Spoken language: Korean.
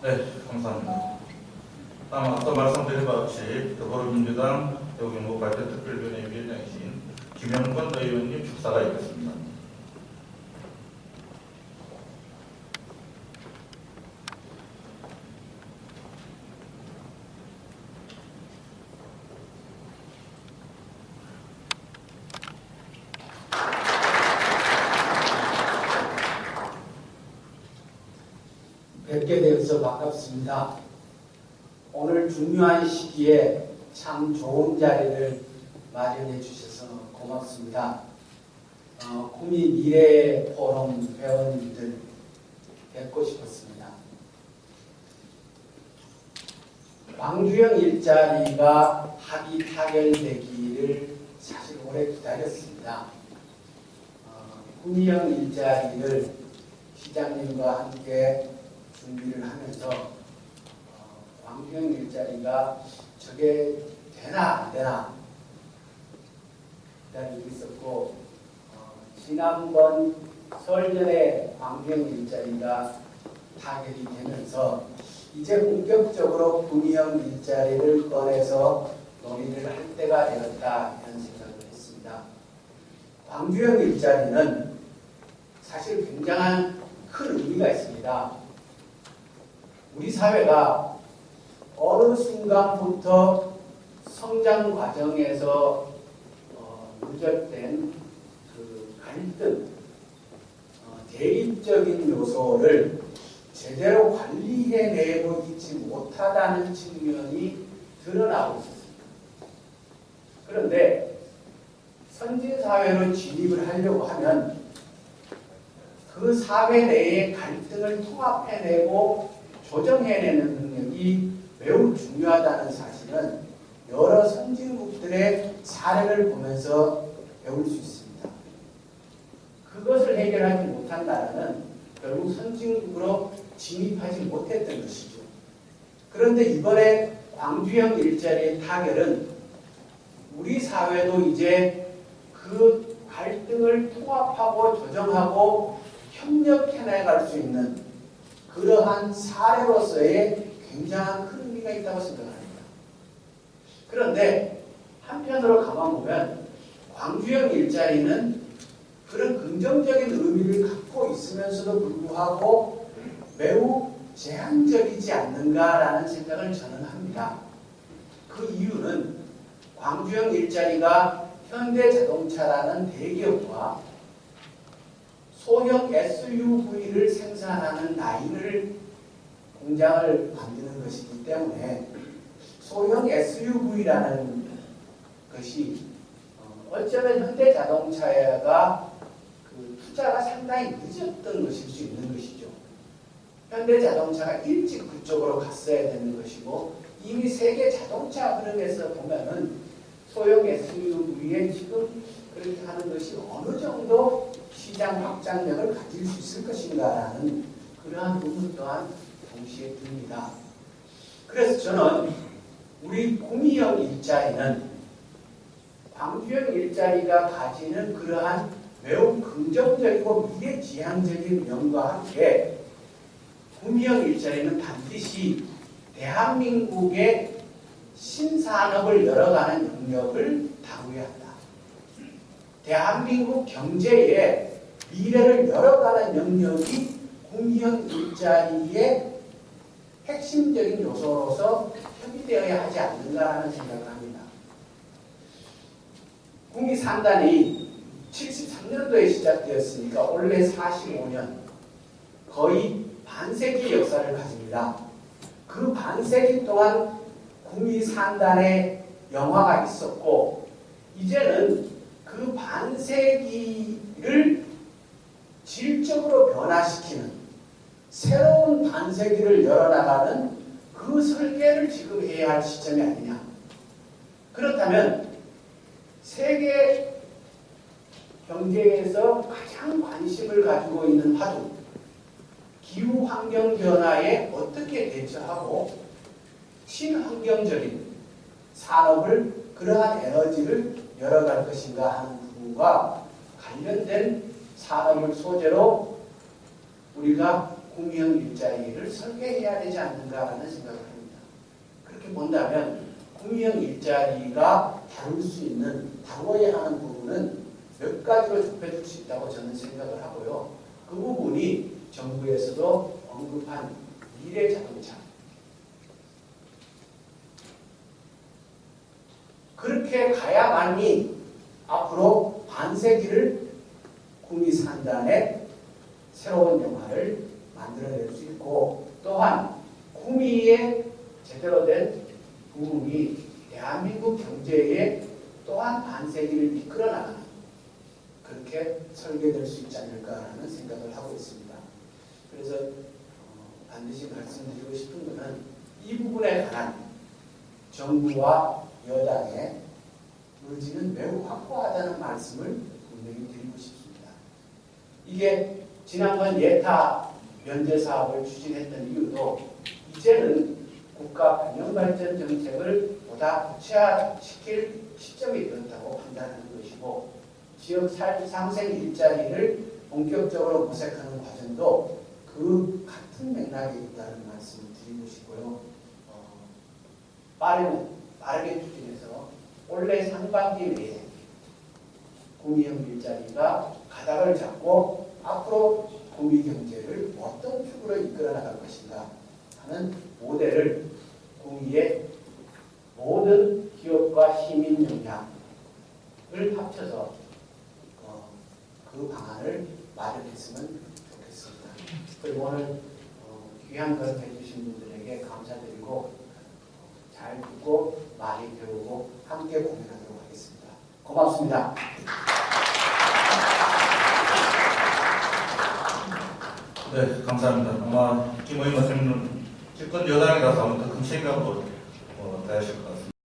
네, 감사합니다. 다음 앞서 말씀드린 바 같이 더불어민주당 대구경북 발전특별위원회 위원장이신 김영권 의원님 축사가 있겠습니다. 뵙게 되어서 반갑습니다. 오늘 중요한 시기에 참 좋은 자리를 마련해 주셔서 고맙습니다. 어, 구미 미래 포럼 회원님들 뵙고 싶었습니다. 광주형 일자리가 합의 타결되기를 사실 오래 기다렸습니다. 어, 구미형 일자리를 시장님과 함께 준비를 하면서 어, 광주형 일자리가 저게 되나 안 되나 기다리고 있었고 어, 지난번 설전에 광주형 일자리가 타결이 되면서 이제 본격적으로 구미형 일자리를 꺼내서 논의를 할 때가 되었다 이런 생각을 했습니다. 광주형 일자리는 사실 굉장한 큰 의미가 있습니다. 우리 사회가 어느 순간부터 성장 과정에서 어, 누적된 그 갈등, 어, 대립적인 요소를 제대로 관리해내고 있지 못하다는 측면이 드러나고 있습니다. 그런데 선진 사회로 진입을 하려고 하면 그 사회 내의 갈등을 통합해내고 조정해내는 능력이 매우 중요하다는 사실은 여러 선진국들의 사례를 보면서 배울 수 있습니다. 그것을 해결하지 못한 나라는 결국 선진국으로 진입하지 못했던 것이죠. 그런데 이번에 광주형 일자리의 타결은 우리 사회도 이제 그 갈등을 통합하고 조정하고 협력해 나갈 수 있는 그러한 사례로서의 굉장한 큰 의미가 있다고 생각합니다. 그런데 한편으로 가만 보면 광주형 일자리는 그런 긍정적인 의미를 갖고 있으면서도 불구하고 매우 제한적이지 않는가라는 생각을 저는 합니다. 그 이유는 광주형 일자리가 현대자동차라는 대기업과 소형 SUV를 생산하는 라인을 공장을 만드는 것이기 때문에 소형 SUV라는 것이 어, 어쩌면 현대 자동차가 그 투자가 상당히 늦었던 것일 수 있는 것이죠. 현대 자동차가 일찍 그쪽으로 갔어야 되는 것이고 이미 세계 자동차 흐름에서 보면은 소형 SUV에 지금 그렇게 하는 것이 어느 정도 시장 확장력을 가질 수 있을 것인가라는 그러한 부분 또한 동시에 듭니다. 그래서 저는 우리 구미형 일자리는 광주형 일자리가 가지는 그러한 매우 긍정적이고 미래지향적인 면과 함께 구미형 일자리는 반드시 대한민국의 신산업을 열어가는 능력을 다루어야 한다. 대한민국 경제에 미래를 열어가는 영역이 구미형 일자리의 핵심적인 요소로서 협의되어야 하지 않는가라는 생각을 합니다. 구미 산단이 73년도에 시작되었으니까 올해 45년 거의 반세기 역사를 가집니다. 그 반세기 동안 구미 산단에 영화가 있었고 이제는 그 반세기를 질적으로 변화시키는 새로운 반세기를 열어나가는 그 설계를 지금 해야 할 시점이 아니냐. 그렇다면 세계 경제에서 가장 관심을 가지고 있는 화두, 기후 환경 변화에 어떻게 대처하고 친환경적인 산업을 그러한 에너지를 열어갈 것인가 하는 부분과 관련된 산업을 소재로 우리가 구미형 일자리를 설계해야 되지 않는가라는 생각을 합니다. 그렇게 본다면 구미형 일자리가 다룰 수 있는 다뤄야 하는 부분은 몇 가지로 좁혀질 수 있다고 저는 생각을 하고요. 그 부분이 정부에서도 언급한 미래 자동차 그렇게 가야만이 앞으로 반세기를 구미 산단의 새로운 영화를 만들어낼 수 있고 또한 구미의 제대로 된 부흥이 대한민국 경제에 또한 반세기를 이끌어 나가는 그렇게 설계될 수 있지 않을까라는 생각을 하고 있습니다. 그래서 어, 반드시 말씀드리고 싶은 것은 이 부분에 관한 정부와 여당의 의지는 매우 확고하다는 말씀을 분명히 드리고 싶습니다. 이게 지난번 예타 면제 사업을 추진했던 이유도 이제는 국가 균형발전 정책을 보다 구체화시킬 시점이 되었다고 판단하는 것이고 지역 살- 상생 일자리를 본격적으로 모색하는 과정도 그 같은 맥락에 있다는 말씀을 드리고 싶고요. 어, 빠른, 빠르게 추진해서 올해 상반기 내에 구미형 일자리가 가닥을 잡고 앞으로 구미 경제를 어떤 축으로 이끌어 나갈 것인가 하는 모델을 구미의 모든 기업과 시민 역량을 합쳐서 어, 그 방안을 마련했으면 좋겠습니다. 그리고 오늘 어, 귀한 걸 해주신 분들에게 감사드리고 어, 잘 듣고 많이 배우고 함께 공연하도록 하겠습니다. 고맙습니다. 네, 감사합니다. 아마 김 의원 말씀은 집권 여당이라서 아무튼 큰 책임감으로 어, 대하실 것 같습니다.